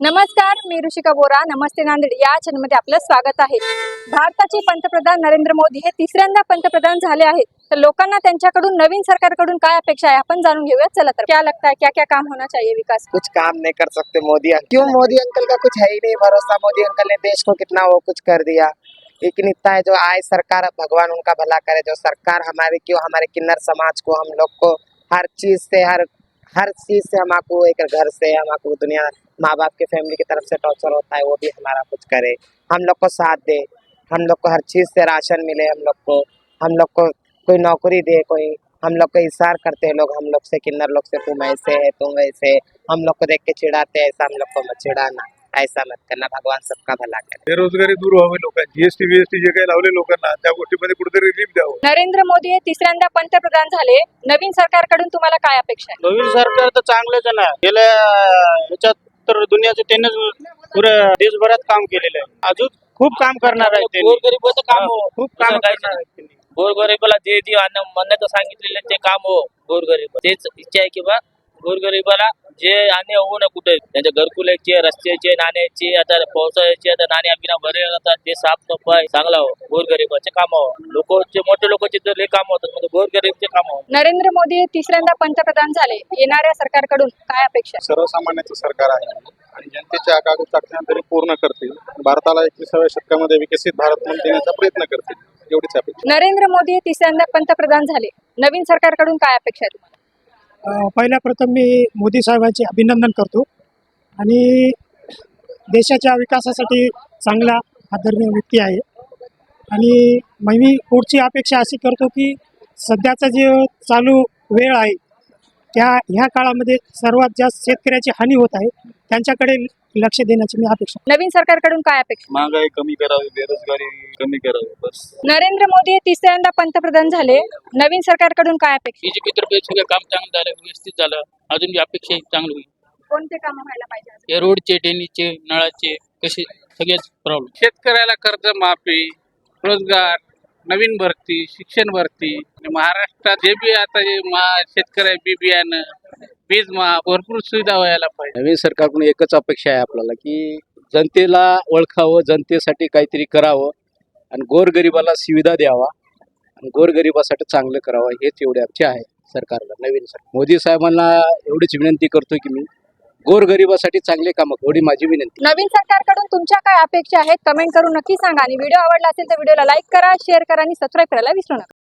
नमस्कार मी ऋषिका बोरा. नमस्ते नांदेड. या चॅनलमध्ये आपलं स्वागत आहे. भारताचे पंतप्रधान नरेंद्र मोदी हे तिसऱ्यांदा पंतप्रधान झाले आहेत. तर लोकांना त्यांच्याकडून नवीन सरकारकडून काय अपेक्षा आहे आपण जाणून घेऊया चला तर. क्या लगता है क्या क्या काम होना चाहिए विकास कुछ काम नहीं कर सकते मोदी क्यों मोदी अंकल का कुछ है ही नहीं भरोसा? मोदी अंकल ने देश को कितना वो कुछ कर दिया। लेकिन इतना है जो आए सरकार भगवान उनका भला करे। जो सरकार हमारे क्यों हमारे किन्नर समाज को हम लोग को हर चीज से हर हर चीज से हमको एक घर से हमको दुनिया माँ बाप के फैमिली की तरफ़ से टॉर्चर होता है वो भी हमारा कुछ करे। हम लोग को साथ दे। हम लोग को हर चीज़ से राशन मिले हम लोग को। हम लोग को कोई नौकरी दे कोई हम लोग को इशार करते हैं लोग हम लोग से किन्नर लोग से तुम ऐसे है तुम वैसे हम लोग को देख के चिड़ाते हैं ऐसा हम लोग को मत चिढ़ाना ऐसा मत करना भगवान सबका भला करे। बेरोजगारी दूर व्हावी लोकांची जीएसटी बीएसटी जे काही लावले लोकांना त्या गोष्टीमध्ये कुठेतरी रिलीफ द्यावं. नरेंद्र मोदी हे तिसऱ्यांदा पंतप्रधान झाले. नवीन सरकारकडून तुम्हाला काय अपेक्षा आहे? नवीन सरकार तर चांगलंच आहे ना. गेल्या ह्याच्यात तर दुनियाचं त्यांनीच पुऱ्या देशभरात काम केलेलं आहे अजून खूप काम करणार आहे त्यांनी. गोरगरिबाचं काम हो खूप दुसरं काम काहीच करणार त्यांनी. गोरगरिबाला जे जे अन्न म्हणण्याचं सांगितलेलं ते काम हो गोरगरीब तेच इच्छा आहे की बा गोरगरिबाला जे आणि होऊ ना कुठे त्यांच्या घरकुलाचे रस्त्याचे नाण्याचे आता पावसाळ्याचे आता नाण्या बिना भरे जातात ते साफ सफाई चांगला हो गोरगरिबाचे काम हो लोकचे मोठे लोकांचे तर लय काम होतात म्हणजे गोरगरीबचे काम हो नरेंद्र मोदी तिसऱ्यांदा पंतप्रधान झाले. येणाऱ्या सरकारकडून काय अपेक्षा? सर्वसामान्याचं सरकार आहे. आणि जनतेच्या आकांक्षा तरी पूर्ण करतील. भारताला एकविसाव्या शतकामध्ये विकसित भारत म्हणून देण्याचा प्रयत्न करतील. एवढीच अपेक्षा. नरेंद्र मोदी हे तिसऱ्यांदा पंतप्रधान झाले. नवीन सरकारकडून काय अपेक्षा आहे तुम्हाला? पहिल्या प्रथम मी मोदी साहेबांचे अभिनंदन करतो आणि देशाच्या विकासासाठी चांगला आदरणीय व्यक्ती आहे. आणि मी पुढची अपेक्षा अशी करतो की सध्याचा जे चालू वेळ आहे त्या ह्या काळामध्ये सर्वात जास्त शेतकऱ्याची हानी होत आहे. त्यांच्याकडे लक्ष देण्याची मी अपेक्षा नवीन सरकारकडून काय अपेक्षा? महागाई कमी करावी बेरोजगारी कमी करावी बस. नरेंद्र मोदी हे तिसऱ्यांदा पंतप्रधान झाले. नवीन सरकारकडून काय अपेक्षा? बीजेपी सगळं काम चांगलं झालं व्यवस्थित झालं. अजून अपेक्षा चांगली. होईल कोणते काम व्हायला पाहिजे हे रोडचे ड्रेनेजचे नळाचे कसे सगळेच प्रॉब्लेम शेतकऱ्याला कर्ज माफी रोजगार नवीन भरती शिक्षण भरती आणि महाराष्ट्रात जे बी आता जे मा- शेतकऱ्या बी बियाणं वीज मा भरपूर सुविधा व्हायला पाहिजे. नवीन सरकारकडून एकच अपेक्षा आहे आपल्याला की जनतेला ओळखावं जनतेसाठी काहीतरी करावं आणि गोरगरिबाला सुविधा द्यावा आणि गोरगरिबासाठी चांगलं करावं हेच एवढे आमचे आहे सरकारला नवीन सरकार. मोदी साहेबांना एवढीच विनंती करतो की मी गोरगरिबासाठी चांगले कामं. एवढी माझी विनंती. नवीन सरकारकडून तुमच्या काय अपेक्षा आहेत? कमेंट करून नक्की सांगा. आणि व्हिडिओ आवडला असेल तर व्हिडिओला लाईक करा शेअर करा आणि सबस्क्राईब करायला विसरू नका.